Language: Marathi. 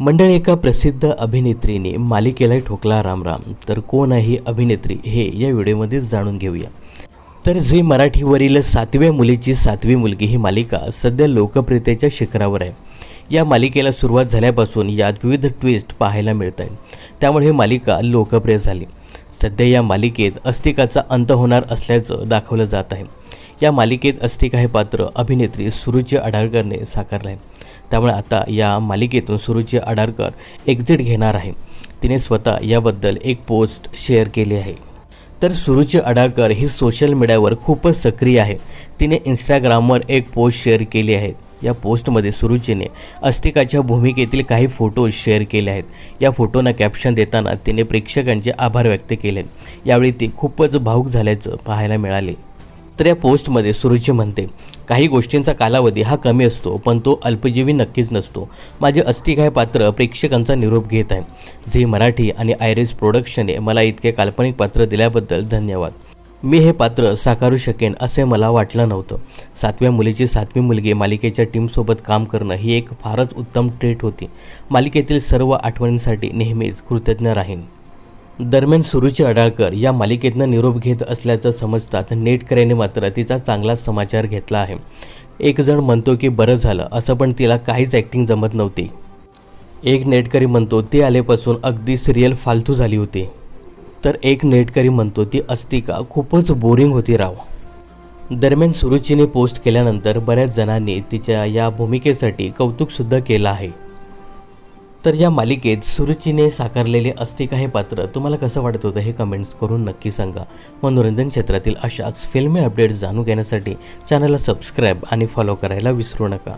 मंडळी एका प्रसिद्ध अभिनेत्रीने मालिकेला ठोकला रामराम. तर कोण आहे ही अभिनेत्री हे या व्हिडिओमध्ये जाणून घेऊया. तर झी मराठीवरील सातव्या मुलीची सातवी मुलगी ही मालिका सध्या लोकप्रियतेच्या शिखरावर आहे. या मालिकेला सुरुवात झाल्यापासून यात विविध ट्विस्ट पाहायला मिळत आहेत त्यामुळे ही मालिका लोकप्रिय झाली. सध्या या मालिकेत अस्तिकाचा अंत होणार असल्याचं दाखवलं जात आहे. या मालिकेत अस्तिका हे पात्र अभिनेत्री सुरुची अडाळकरने साकारलं आहे त्यामुळे आता या मालिकेतून सुरुची अडाळकर एक्झिट घेणार आहे. तिने स्वतः याबद्दल एक पोस्ट शेअर केली आहे. तर सुरुची अडाळकर ही सोशल मीडियावर खूपच सक्रिय आहे. तिने इंस्टाग्रामवर एक पोस्ट शेअर केली आहे. या पोस्टमध्ये सुरुचीने अस्तिकाच्या भूमिकेतील काही फोटोज शेअर केले आहेत. या फोटोंना कॅप्शन देताना तिने प्रेक्षकांचे आभार व्यक्त केले. यावेळी ती खूपच भावूक झाल्याचं पाहायला मिळाले. तर या पोस्टमध्ये सुरुची म्हणते काही गोष्टींचा कालावधी हा कमी असतो पण तो अल्पजीवी नक्कीच नसतो. माझे अस्थिकाय पात्र प्रेक्षकांचा निरोप घेत आहे. झी मराठी आणि आयरिस प्रोडक्शनने मला इतके काल्पनिक पात्र दिल्याबद्दल धन्यवाद. मी हे पात्र साकारू शकेन असे मला वाटलं नव्हतं. सातव्या मुलीची सातवी मुलगी मालिकेच्या टीमसोबत काम करणं ही एक फारच उत्तम ट्रेट होती. मालिकेतील सर्व आठवणींसाठी नेहमीच कृतज्ञ राहीन. दरम्यान सुरुची अडाळकर या मालिकेतनं निरोप घेत असल्याचं समजतात नेटकऱ्याने मात्र तिचा चांगलाच समाचार घेतला आहे. एक जण म्हणतो की बरं झालं. असं पण तिला काहीच ॲक्टिंग जमत नव्हती. एक नेटकरी म्हणतो ती आल्यापासून अगदी सिरियल फालतू झाली होती. तर एक नेटकरी म्हणतो ती अस्तिका खूपच बोरिंग होती राव. दरम्यान सुरुचीने पोस्ट केल्यानंतर बऱ्याच जणांनी तिच्या या भूमिकेसाठी कौतुकसुद्धा केलं आहे. तर या मालिकेत सुरुचीने साकारलेले अस्तिका हे पात्र. तुम्हाला कसं वाटत होतं हे कमेंट्स करून नक्की सांगा. मनोरंजन क्षेत्रातील अशाच फिल्मी अपडेट्स जाणून घेण्यासाठी चॅनलला सबस्क्राईब आणि फॉलो करायला विसरू नका.